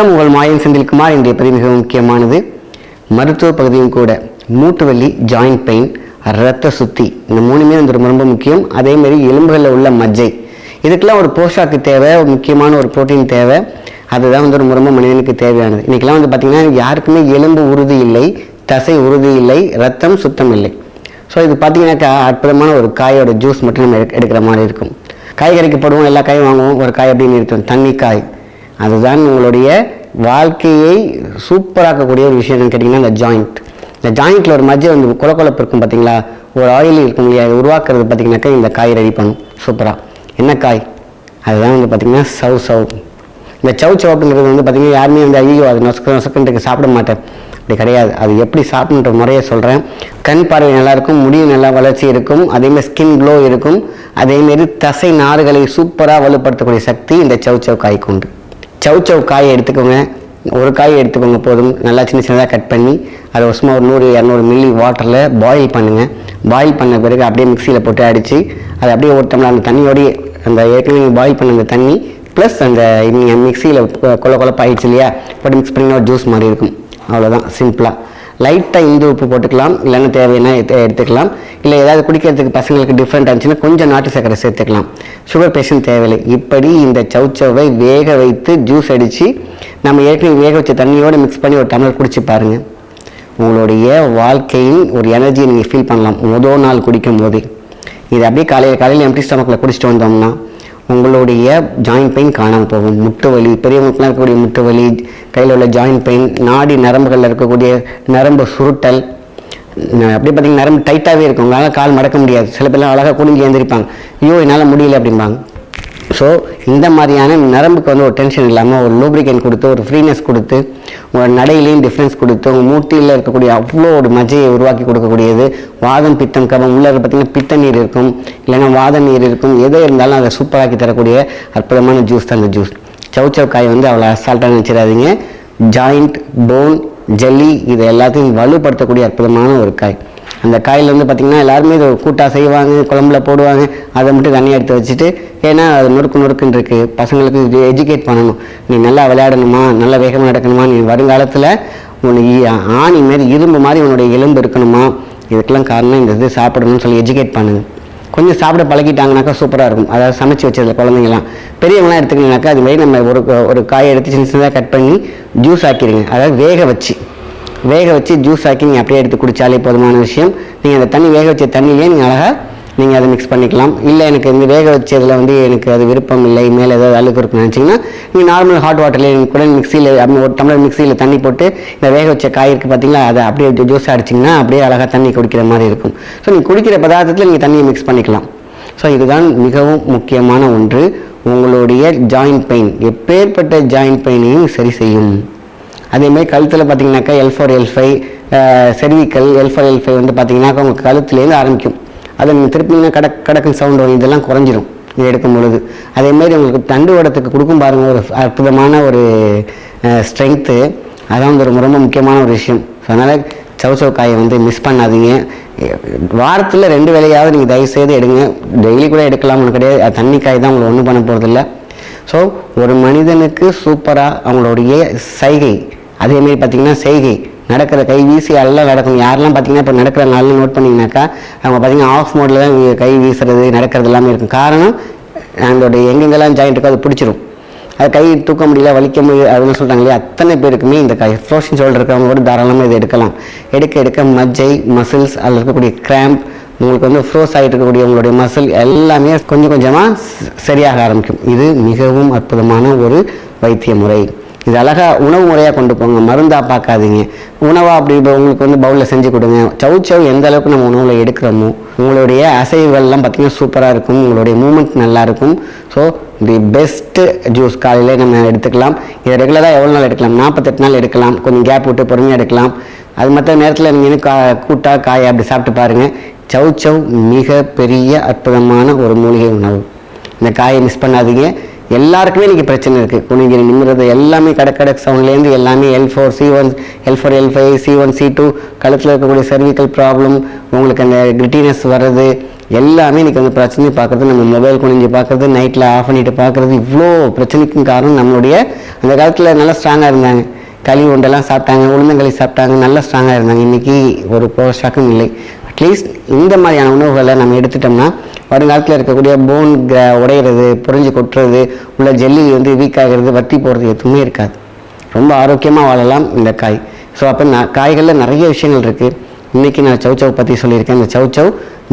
வணக்கம் உங்கள் மாயன் செந்தில்குமார் இன்றைய பதிவு மிகவும் முக்கியமானது. மருத்துவ பகுதியும் கூட. மூட்டு வலி ஜாயிண்ட் பெயின் ரத்த சுத்தி. இந்த மூணுமே வந்து ரொம்ப ரொம்ப முக்கியம். அதேமாரி எலும்புகளில் உள்ள மஜ்ஜை. இதுக்கெல்லாம் ஒரு போஷாக்கு தேவை ஒரு முக்கியமான ஒரு புரோட்டீன் தேவை. அதுதான் வந்து ரொம்ப ரொம்ப மனிதனுக்கு தேவையானது. இன்றைக்கெல்லாம் வந்து பார்த்திங்கன்னா யாருக்குமே எலும்பு உறுதி இல்லை தசை உறுதி இல்லை ரத்தம் சுத்தம் இல்லை. ஸோ இது பார்த்தீங்கன்னாக்கா அற்புதமான ஒரு காயோட ஜூஸ் மட்டும் நம்ம எடுக்கிற மாதிரி இருக்கும். காய்கறிக்கு போடுவோம் எல்லா காயும் வாங்குவோம் ஒரு காய் அப்படின்னு இருக்கும் தண்ணி காய் அதுதான் உங்களுடைய வாழ்க்கையை சூப்பராக்கக்கூடிய ஒரு விஷயம் என்னன்னு கேட்டிங்கன்னா இந்த ஜாயிண்ட் இந்த ஜாயிண்ட்டில் ஒரு மஜ்ஜை வந்து கொலக்கொலப்பு இருக்கும் பார்த்தீங்களா ஒரு ஆயில் இருக்கும் இல்லையா? உருவாக்குறது பார்த்தீங்கன்னாக்கா இந்த காய் ரெடி பண்ணும். சூப்பராக என்ன காய்? அதுதான் வந்து பார்த்தீங்கன்னா சவ் சவ். இந்த சவ் சவ் அப்படிங்கிறது வந்து பார்த்தீங்கன்னா யாருமே வந்து ஐயோ அது நொசக்க நொசக்கன்ட்டுக்கு சாப்பிட மாட்டேன். அப்படி கிடையாது. அது எப்படி சாப்பிடுன்ற முறையை சொல்கிறேன் கண் பார்வை நல்லாயிருக்கும் முடி நல்லா வளர்ச்சி இருக்கும் அதேமாதிரி ஸ்கின் க்ளோ இருக்கும் அதேமாரி தசை நாறுகளை சூப்பராக வலுப்படுத்தக்கூடிய சக்தி இந்த சவ் சவ் காய்க்கு உண்டு. சவ் சவ் காயை எடுத்துக்கோங்க. ஒரு காய் எடுத்துக்கோங்க போதும். நல்லா சின்ன சின்னதாக கட் பண்ணி அதை ஒரு சும்மா ஒரு நூறு இரநூறு மில்லி வாட்டரில் பாயில் பண்ணுங்கள் பாயில் பண்ண பிறகு அப்படியே மிக்சியில் போட்டு அடித்து அதை அப்படியே ஒரு டம்ளர் அந்த தண்ணியோடய அந்த ஏற்கனவே பாயில் பண்ண அந்த தண்ணி ப்ளஸ் அந்த நீங்கள் மிக்சியில் கொல கொலப்பாயிடுச்சு இல்லையா? போட்டு மிக்ஸ் பண்ணி ஒரு ஜூஸ் மாதிரி இருக்கும். அவ்வளோதான் சிம்பிளாக லைட்டாக இந்து உப்பு போட்டுக்கலாம். இல்லைன்னா தேவையான எடுத்துக்கலாம். இல்லை ஏதாவது குடிக்கிறதுக்கு பசங்களுக்கு டிஃப்ரெண்ட் இருந்துச்சுன்னா கொஞ்சம் நாட்டு சர்க்கரை சேர்த்துக்கலாம். சுகர் பேஷண்ட் தேவையில்லை. இப்படி இந்த சவுச்சவை வேக வைத்து ஜூஸ் அடித்து நம்ம ஏற்கனவே வேக வச்ச தண்ணியோடு மிக்ஸ் பண்ணி ஒரு டம்ளர் குடிச்சு பாருங்கள் உங்களுடைய வாழ்க்கையின் ஒரு எனர்ஜியை நீங்கள் ஃபீல் பண்ணலாம். முதல் நாள் குடிக்கும் போது இது அப்படியே காலையில் காலையில் எம்டி ஸ்டமக்கில் குடிச்சிட்டு வந்தோம்னா உங்களுடைய ஜாயிண்ட் பெயின் காணாமல் போகும். முட்டு வலி பெரியவங்களுக்குலாம் இருக்கக்கூடிய முட்டு வலி கையில் உள்ள ஜாயிண்ட் பெயின் நாடி நரம்புகளில் இருக்கக்கூடிய நரம்பு சுருட்டல் அப்படி அப்படியே பார்த்தீங்கன்னா நரம்பு டைட்டாகவே இருக்கும். உங்களால் கால் மடக்க முடியாது. சில பேர்லாம் அழகாக குனிஞ்சு எழுந்திருப்பாங்க. ஐயோ என்னால் முடியல அப்படிம்பாங்க. ஸோ இந்த மாதிரியான நரம்புக்கு வந்து ஒரு டென்ஷன் இல்லாமல் ஒரு லூப்ரிகன் கொடுத்து ஒரு ஃப்ரீனஸ் கொடுத்து உங்கள் நடையிலையும் டிஃப்ரென்ஸ் கொடுத்து உங்கள் மூட்டியில் இருக்கக்கூடிய அவ்வளோ ஒரு மஜையை உருவாக்கி கொடுக்கக்கூடியது. வாதம் பித்தம் கபம் உள்ள பார்த்தீங்கன்னா பித்த நீர் இருக்கும். இல்லைன்னா வாத நீர் இருக்கும். எது இருந்தாலும் அதை சூப்பராக்கி தரக்கூடிய அற்புதமான ஜூஸ் தான் அந்த ஜூஸ் சவுச்சவ் காய் வந்து அவ்வளோ அசால்ட்டாக நினச்சிடாதீங்க. ஜாயிண்ட் போன் ஜெல்லி இது எல்லாத்தையும் வலுப்படுத்தக்கூடிய அற்புதமான ஒரு காய். அந்த காயில் வந்து பார்த்திங்கன்னா எல்லாருமே இது கூட்டாக செய்வாங்க குழம்புல போடுவாங்க. அதை மட்டும் தனியாக எடுத்து வச்சுட்டு ஏன்னா அது நொறுக்கு நொறுக்குன்னு இருக்குது பசங்களுக்கு இது எஜுகேட் பண்ணணும். நீ நல்லா விளையாடணுமா? நல்லா வேகமாக நடக்கணுமா? நீ வருங்காலத்தில் உனக்கு ஆணி மாரி இரும்பு மாதிரி உன்னுடைய எலும்பு இருக்கணுமா? இதுக்கெல்லாம் காரணம் இந்த இது சாப்பிடணும்னு சொல்லி எஜுகேட் பண்ணுங்க கொஞ்சம் சாப்பிட பழகிட்டாங்கனாக்கா சூப்பராக இருக்கும். அதாவது சமைச்சு வச்சதில் குழந்தைங்களாம் பெரியவங்களாம் எடுத்துக்கிங்கனாக்கா அது மாதிரி நம்ம ஒரு ஒரு காயை எடுத்து சின்ன சின்னதாக கட் பண்ணி ஜூஸ் ஆக்கிடுங்க அதாவது வேக வச்சு. வேக வச்சு ஜூஸ் ஆக்கி நீங்கள் அப்படியே எடுத்து குடித்தாலே போதுமான விஷயம். நீங்கள் அந்த தண்ணி வேக வச்ச தண்ணியிலே நீங்கள் அழகாக நீங்கள் அதை மிக்ஸ் பண்ணிக்கலாம். இல்லை எனக்கு இந்த வேக வச்சதில் வந்து எனக்கு அது விருப்பம் இல்லை மேலே ஏதாவது அழுக்கு இருக்குன்னு நினச்சிங்கன்னா நீங்கள் நார்மல் ஹாட் வாட்டர்லேயே கூட மிக்சியில் ஒரு டம்ளர் மிக்சியில் தண்ணி போட்டு இந்த வேக வச்ச காய் இருக்குது பார்த்தீங்களா அதை அப்படியே ஜூஸ் அடிச்சிங்கன்னா அப்படியே அழகாக தண்ணி குடிக்கிற மாதிரி இருக்கும். ஸோ நீங்கள் குடிக்கிற பதார்த்தத்தில் நீங்கள் தண்ணியை மிக்ஸ் பண்ணிக்கலாம். ஸோ இதுதான் மிகவும் முக்கியமான ஒன்று. உங்களுடைய ஜாயிண்ட் பெயின் எப்பேற்பட்ட ஜாயிண்ட் பெயினையும் சரி செய்யும். அதேமாதிரி கழுத்தில் பார்த்தீங்கன்னாக்கா L four L five cervical L four L five வந்து பார்த்தீங்கன்னாக்கா உங்கள் கழுத்துலேருந்து ஆரம்பிக்கும். அதை நீங்கள் திருப்பிங்கன்னா கடக் கடக்கும் சவுண்ட் வரும். இதெல்லாம் குறைஞ்சிரும். இது எடுக்கும் பொழுது. அதேமாரி உங்களுக்கு தண்டு ஓடத்துக்கு கொடுக்கும் பாருங்கள் ஒரு அற்புதமான ஒரு ஸ்ட்ரென்த்து அதான் வந்து ரொம்ப ரொம்ப முக்கியமான ஒரு விஷயம். ஸோ அதனால் சவுசவ் காயை வந்து மிஸ் பண்ணாதீங்க. வாரத்தில் ரெண்டு வேலையாவது நீங்கள் தயவுசெய்து எடுங்க. டெய்லி கூட எடுக்கலாம். ஒன்று கிடையாது. அது தண்ணி காய் தான். உங்களை ஒன்றும் பண்ண போகிறதில்ல ஸோ ஒரு மனிதனுக்கு சூப்பராக அவங்களுடைய சைகை அதேமாரி பார்த்தீங்கன்னா செய்கை. நடக்கிற கை வீசி எல்லாம் நடக்கும். யாரெல்லாம் பார்த்தீங்கன்னா இப்போ நடக்கிற நாளில் நோட் பண்ணிங்கனாக்கா அவங்க பார்த்தீங்கன்னா ஆஃப் மோடில் தான் கை வீசுறது நடக்கிறது எல்லாமே இருக்கும். காரணம் அதோடைய எங்கெங்கெல்லாம் ஜாயிண்ட் இருக்கோ அது பிடிச்சிரும். அது கை தூக்க முடியல வலிக்க முடியல அப்படின்னு சொல்கிறாங்க இல்லையா? அத்தனை பேருக்குமே இந்த கை ஃப்ரோஷன் ஷோல்டர் இருக்கிறவங்க கூட தாராளமாக இதை எடுக்கலாம். எடுக்க எடுக்க மஜ்ஜை மசில்ஸ் அதில் இருக்கக்கூடிய கிராம்ப் உங்களுக்கு வந்து ஃப்ரோஸ் ஆகிட்டு இருக்கக்கூடிய உங்களுடைய மசில் எல்லாமே கொஞ்சம் கொஞ்சமாக சரியாக ஆரம்பிக்கும். இது மிகவும் அற்புதமான ஒரு வைத்திய முறை. இது அழகாக உணவு முறையாக கொண்டு போங்க. மருந்தாக பார்க்காதீங்க. உணவாக அப்படி இப்போ உங்களுக்கு வந்து பவுலில் செஞ்சு கொடுங்க. சவு சவு எந்த அளவுக்கு நம்ம உணவில் எடுக்கிறோமோ உங்களுடைய அசைவுகள்லாம் பார்த்தீங்கன்னா சூப்பராக இருக்கும். உங்களுடைய மூமெண்ட் நல்லாயிருக்கும் ஸோ தி பெஸ்ட்டு ஜூஸ் காலையிலே நம்ம எடுத்துக்கலாம். இதை ரெகுலராக எவ்வளோ நாள் எடுக்கலாம்? நாற்பத்தெட்டு நாள் எடுக்கலாம். கொஞ்சம் கேப் விட்டு பொறுமையாக எடுக்கலாம். அது மற்ற நேரத்தில் நீங்கள் கா கூட்டா காயை அப்படி சாப்பிட்டு பாருங்கள் சவு சவ் மிக பெரிய அற்புதமான ஒரு மூலிகை உணவு. இந்த காயை மிஸ் பண்ணாதீங்க. எல்லாருக்குமே இன்றைக்கி பிரச்சனை இருக்குது குனிஞ்சிரி நிமிடுறது எல்லாமே கடக்கடை சவுண்ட்லேருந்து எல்லாமே L four C one L four L five C one C two கழுத்தில் இருக்கக்கூடிய சர்விக்கல் ப்ராப்ளம் உங்களுக்கு அந்த கிரிட்டினஸ் வர்றது எல்லாமே இன்றைக்கி வந்து பிரச்சனை பார்க்குறது நம்ம மொபைல் குனிஞ்சு பார்க்குறது நைட்டில் ஆஃப் பண்ணிட்டு பார்க்குறது இவ்வளோ பிரச்சனைக்கும் காரணம் நம்மளுடைய அந்த காலத்தில் நல்லா ஸ்ட்ராங்காக இருந்தாங்க. களி உண்டெல்லாம் சாப்பிட்டாங்க உளுந்தங்களி சாப்பிட்டாங்க நல்லா ஸ்ட்ராங்காக இருந்தாங்க. இன்றைக்கி ஒரு போஷாக்கும் இல்லை. அட்லீஸ்ட் இந்த மாதிரியான உணவுகளை நம்ம எடுத்துட்டோம்னா வருங்காலத்தில் இருக்கக்கூடிய போன் உடையிறது புரிஞ்சு கொட்டுறது உள்ள ஜெல்லி வந்து வீக் ஆகிறது வத்தி போகிறது எதுவுமே இருக்காது. ரொம்ப ஆரோக்கியமாக வாழலாம் இந்த காய். ஸோ அப்போ நான் காய்களில் நிறைய விஷயங்கள் இருக்குது இன்றைக்கி நான் சவுச்சவ் பற்றி சொல்லியிருக்கேன். இந்த சவுச்சவ்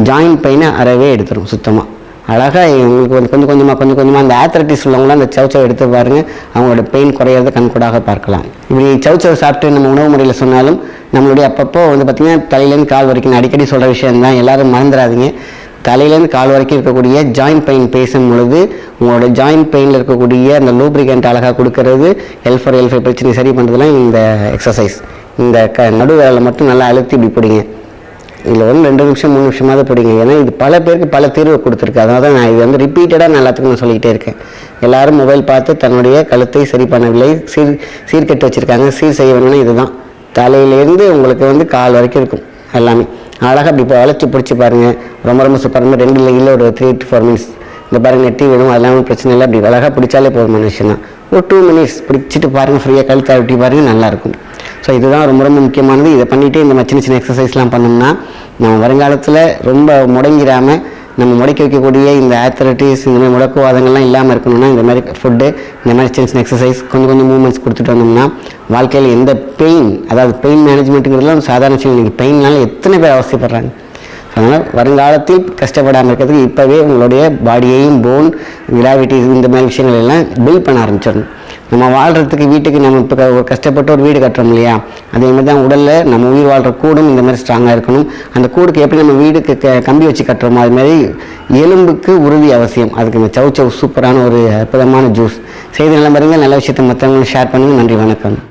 ஜாயின்ட் பெயினை அறவே எடுத்துரும் சுத்தமாக அழகாக உங்களுக்கு வந்து கொஞ்சம் கொஞ்சமாக கொஞ்சம் கொஞ்சமாக அந்த ஆத்ரட்டிஸ் உள்ளவங்களாம் அந்த சவுச்சவை எடுத்து பாருங்கள் அவங்களோட பெயின் குறையிறத கண்கூடாக பார்க்கலாம். இப்படி சவுச்சவை சாப்பிட்டு நம்ம உணவு முறையில் சொன்னாலும் நம்மளுடைய அப்பப்போ வந்து பார்த்திங்கன்னா தலையிலேருந்து கால் வரைக்கும் நான் அடிக்கடி சொல்கிற விஷயம் தான். எல்லோரும் மறந்துடாதீங்க. தலையிலேருந்து கால் வரைக்கும் இருக்கக்கூடிய ஜாயிண்ட் பெயின் பேசும் பொழுது உங்களோட ஜாயிண்ட் பெயினில் இருக்கக்கூடிய அந்த லூப்ரிகண்ட் அழகாக கொடுக்கறது எல் ஃபோர் எல் ஃபைவ் பிரச்சனை சரி பண்ணுறதுலாம் இந்த எக்ஸசைஸ் இந்த க நடுவேலை மட்டும் நல்லா அழுத்தி இப்படி பிடிங்க. இதில் வந்து ரெண்டு நிமிஷம் மூணு நிமிஷமாவது பிடிங்க. ஏன்னா இது பல பேருக்கு பல தீர்வு கொடுத்துருக்கு. அதனால தான் நான் இது வந்து ரிப்பீட்டடாக நான் எல்லாத்துக்கும் நான் சொல்லிக்கிட்டே இருக்கேன். எல்லாரும் மொபைல் பார்த்து தன்னுடைய கழுத்தை சரி பண்ணவில்லை. சீர் சீர்கட்டு வச்சுருக்காங்க. சீர் செய்ய வேணும்னா இதுதான். தலையிலேருந்து உங்களுக்கு வந்து கால் வரைக்கும் இருக்கும். எல்லாமே. அழகாக அப்படி இப்போ வளைச்சி பிடிச்சி பாருங்கள் ரொம்ப ரொம்ப சூப்பராக ரெண்டு இல்லை ஒரு த்ரீ டு ஃபோர் மினிட்ஸ் இந்த பாருங்க நெட்டி விடும் அதெல்லாம் பிரச்சனை இல்லை. அப்படி அழகாக பிடிச்சாலே போதுமான விஷயம் தான் ஒரு டூ மினிட்ஸ் பிடிச்சிட்டு பாருங்கள் ஃப்ரீயாக கழுத்தை விட்டி பாருங்கள் நல்லாயிருக்கும். ஸோ இதுதான் ரொம்ப ரொம்ப முக்கியமானது. இதை பண்ணிவிட்டு இந்த மாதிரி சின்ன சின்ன எக்ஸசைஸ்லாம் பண்ணோம்னா நம்ம வருங்காலத்தில் ரொம்ப முடங்கிடாமல் நம்ம முடக்கி வைக்கக்கூடிய இந்த ஆத்தரைட்டிஸ் இந்த மாதிரி முடக்குவாதங்கள்லாம் இல்லாமல் இருக்கணும்னா இந்த மாதிரி ஃபுட்டு இந்த மாதிரி சின்ன சின்ன எக்ஸசைஸ் கொஞ்சம் கொஞ்சம் மூவ்மெண்ட்ஸ் கொடுத்துட்டு வந்தோம்னா வாழ்க்கையில் எந்த பெயின் அதாவது பெயின் மேனேஜ்மெண்ட்டுங்கிறதுலாம் சாதாரண விஷயம் இன்றைக்கி பெயின்னால எத்தனை பேர் அவசியப்படுறாங்க அதனால் வருங்காலத்தில் கஷ்டப்படாமல் இருக்கிறதுக்கு இப்போவே உங்களுடைய பாடியையும் போன் விலாவிட்டி இந்த மாதிரி விஷயங்கள் எல்லாம் பில்ட் பண்ண ஆரம்பிச்சிடணும். நம்ம வாழ்கிறதுக்கு வீட்டுக்கு நம்ம இப்போ ஒரு கஷ்டப்பட்டு ஒரு வீடு கட்டுறோம் இல்லையா? அதே மாதிரி தான் உடலில் நம்ம உயிர் வாழ்கிற கூடும் இந்த மாதிரி ஸ்ட்ராங்காக இருக்கணும். அந்த கூடுக்கு எப்படி நம்ம வீடுக்கு க- கம்பி வச்சு கட்டுறோமோ அது மாதிரி எலும்புக்கு உறுதி அவசியம். அதுக்கு இந்த சவு சவு சூப்பரான ஒரு அற்புதமான ஜூஸ் செய்தி நல்ல நல்ல விஷயத்தை மற்றவங்களுக்கு ஷேர் பண்ணுங்கள் நன்றி வணக்கம்.